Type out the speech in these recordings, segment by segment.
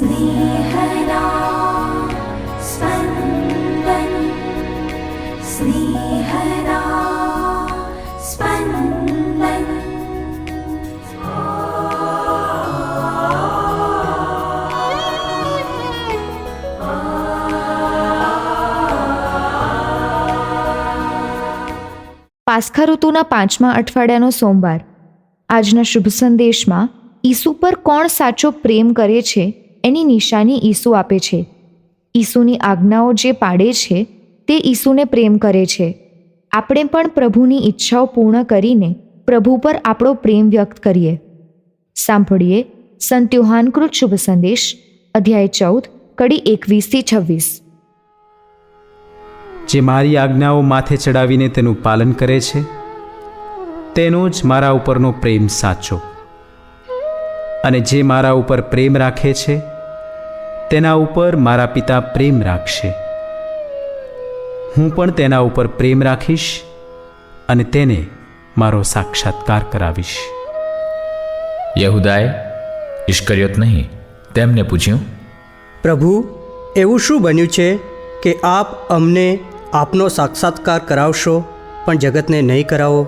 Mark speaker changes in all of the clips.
Speaker 1: स्नेहदा स्पन्दन् स्नेहदा स्पन्दन्
Speaker 2: પાસ્ખા ઋતુના પાંચમા અઠવાડિયાનો સોમવાર આજના શુભ સંદેશમાં ઈસુ પર કોણ સાચો પ્રેમ કરે છે એની નિશાની ઈસુ આપે છે. ઈસુની આજ્ઞાઓ જે પાડે છે, તે ઈસુને પ્રેમ કરે છે. આપણે પણ પ્રભુની ઈચ્છાઓ પૂર્ણ કરીને પ્રભુ પર આપણો પ્રેમ વ્યક્ત કરીએ. સાંભળીએ સંત યોહાનકૃત શુભ સંદેશ, અધ્યાય ચૌદ, કડી એકવીસથી છવ્વીસ.
Speaker 3: જે મારી આજ્ઞાઓ માથે ચડાવીને તેનું પાલન કરે છે, તેનો જ મારા ઉપરનો પ્રેમ સાચો. અને જે મારા ઉપર પ્રેમ રાખે છે તેના ઉપર મારા પિતા પ્રેમ રાખશે. હું પણ તેના ઉપર પ્રેમ રાખીશ અને તેને મારો સાક્ષાત્કાર કરાવીશ.
Speaker 4: યહુદાએ ઇશ્કર્યોત નહીં તેમને પૂછ્યું
Speaker 5: પ્રભુ એવું શું બન્યું છે કે આપ અમને આપનો સાક્ષાત્કાર કરાવશો પણ જગતને નહીં કરાવો?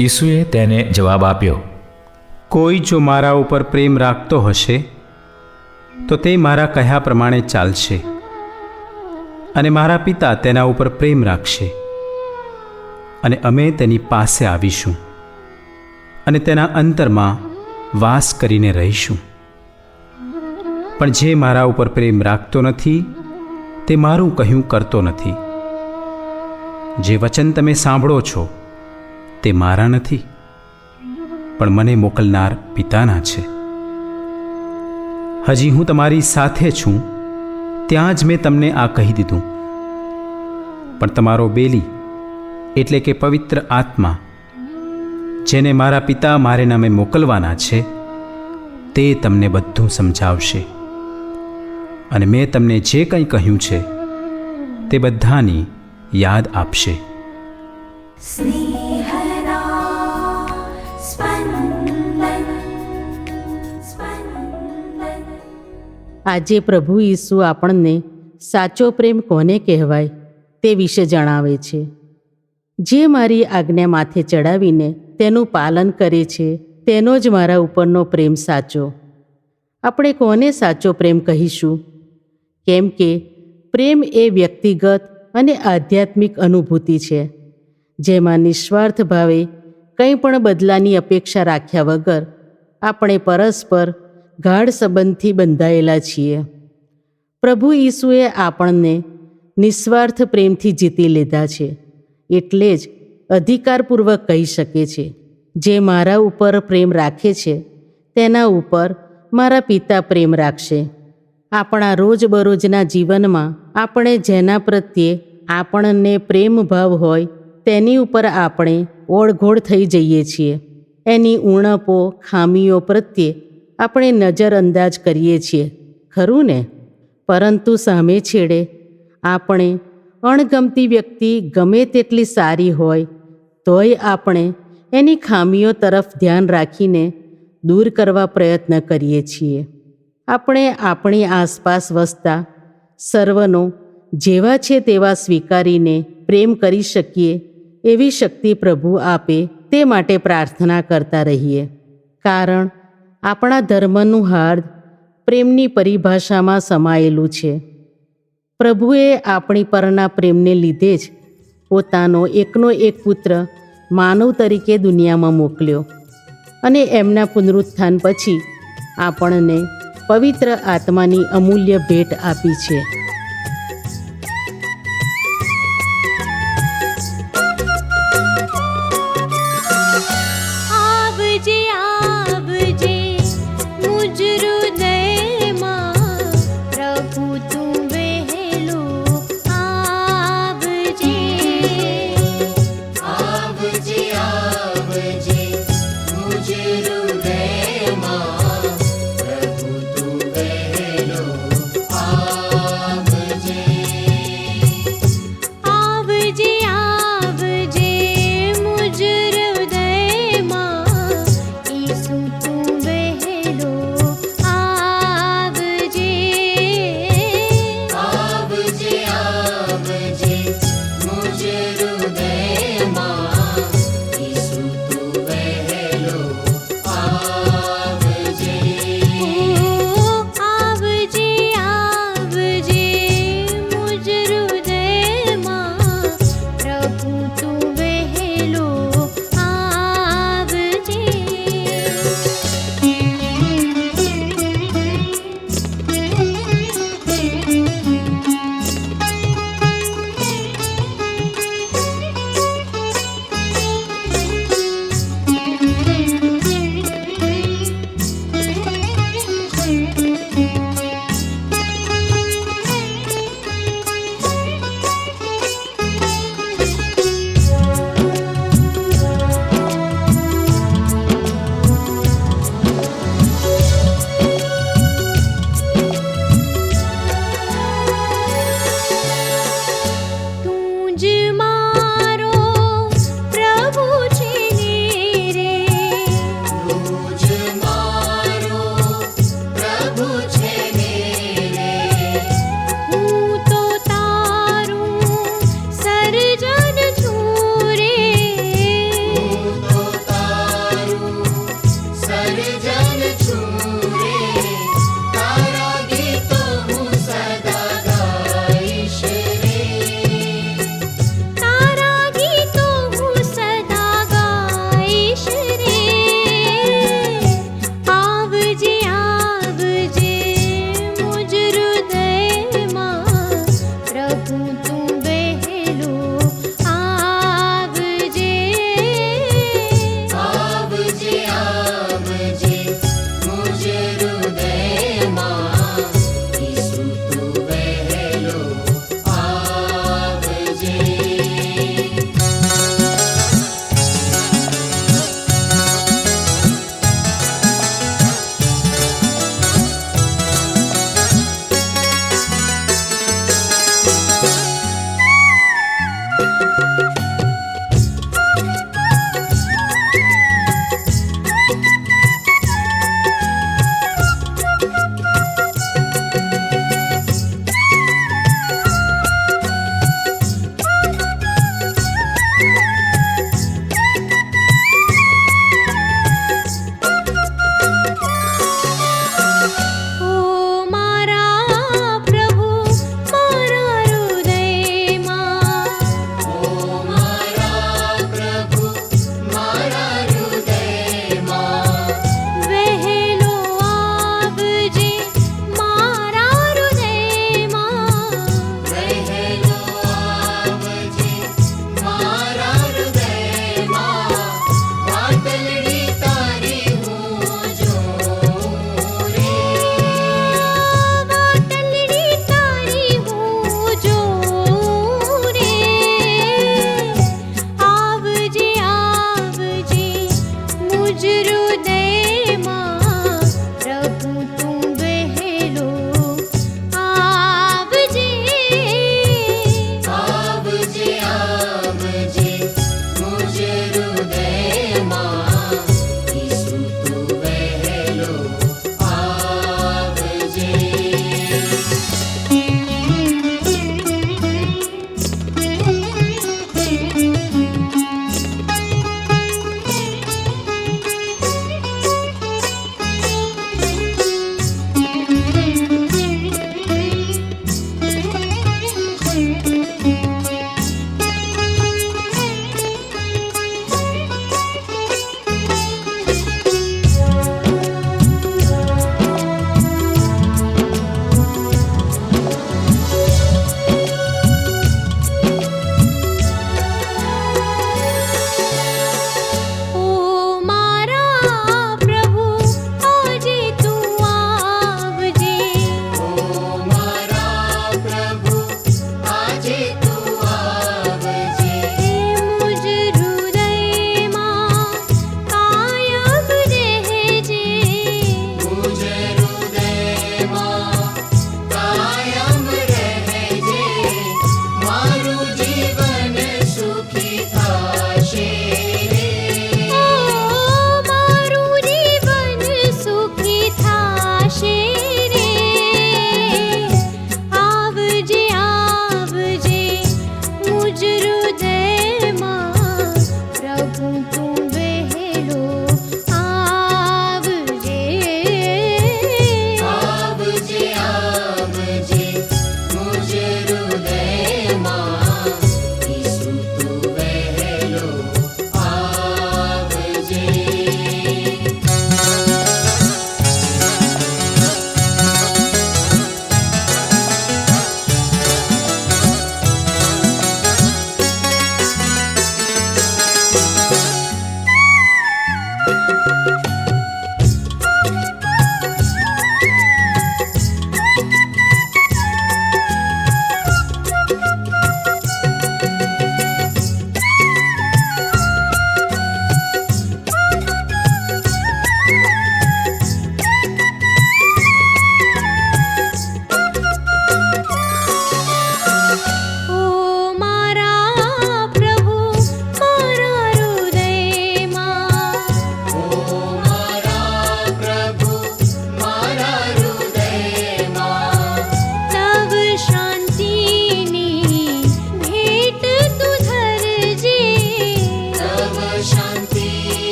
Speaker 4: ઈસુએ તેને જવાબ આપ્યો
Speaker 3: કોઈ જો મારા ઉપર પ્રેમ રાખતો હશે તો તે મારા કહ્યા પ્રમાણે ચાલશે અને મારા પિતા તેના ઉપર પ્રેમ રાખશે અને અમે તેની પાસે આવીશું અને તેના અંતરમાં વાસ કરીને રહીશું. પણ જે મારા ઉપર પ્રેમ રાખતો નથી, તે મારું કહ્યું કરતો નથી. જે વચન તમે સાંભળો છો, તે મારા નથી. પણ મને મોકલનાર પિતાના છે. હજી હું તમારી સાથે છું, ત્યાં જ મેં તમને આ કહી દીધું. પણ તમારો બેલી, એટલે કે પવિત્ર આત્મા, જેને મારા પિતા મારે નામે મોકલવાના છે, તે તમને બધું સમજાવશે. અને મેં તમને જે કંઈ કહ્યું છે, તે બધાની યાદ આપશે.
Speaker 1: સ્નેહરા
Speaker 6: આજે પ્રભુ ઈસુ આપણને સાચો પ્રેમ કોને કહેવાય તે વિશે જણાવે છે. જે મારી આજ્ઞા માથે ચડાવીને તેનું પાલન કરે છે, તેનો જ મારા ઉપરનો પ્રેમ સાચો. આપણે કોને સાચો પ્રેમ કહીશું? કેમ કે પ્રેમ એ વ્યક્તિગત અને આધ્યાત્મિક અનુભૂતિ છે. જેમાં નિસ્વાર્થ ભાવે કંઈ પણ બદલાની અપેક્ષા રાખ્યા વગર આપણે પરસ્પર ગાઢ સંબંધથી બંધાયેલા છીએ. પ્રભુ ઈસુએ આપણને નિસ્વાર્થ પ્રેમથી જીતી લીધા છે, એટલે જ અધિકારપૂર્વક કહી શકે છે, જે મારા ઉપર પ્રેમ રાખે છે, તેના ઉપર મારા પિતા પ્રેમ રાખશે. આપણા રોજબરોજના જીવનમાં આપણે જેના પ્રત્યે આપણને પ્રેમ ભાવ હોય, તેની ઉપર આપણે ઓળઘોળ થઈ જઈએ છીએ. એની ઉણપો, ખામીઓ પ્રત્યે આપણે નજરઅંદાજ કરીએ છીએ, ખરું ને? પરંતુ સામે છેડે, આપણે અણગમતી વ્યક્તિ ગમે તેટલી સારી હોય, તોય આપણે એની ખામીઓ તરફ ધ્યાન રાખીને દૂર કરવા પ્રયત્ન કરીએ છીએ. આપણે આપણી આસપાસ વસતા સર્વનો જેવા છે તેવા સ્વીકારીને પ્રેમ કરી શકીએ એવી શક્તિ પ્રભુ આપે તે માટે પ્રાર્થના કરતા રહીએ. કારણ આપણા ધર્મનું હાર્દ પ્રેમની પરિભાષામાં સમાયેલું છે. પ્રભુએ આપણી પરના પ્રેમને લીધે જ પોતાનો એકનો એક પુત્ર માનવ તરીકે દુનિયામાં મોકલ્યો અને એમના પુનરુત્થાન પછી આપણને પવિત્ર આત્માની અમૂલ્ય ભેટ આપી
Speaker 7: છે.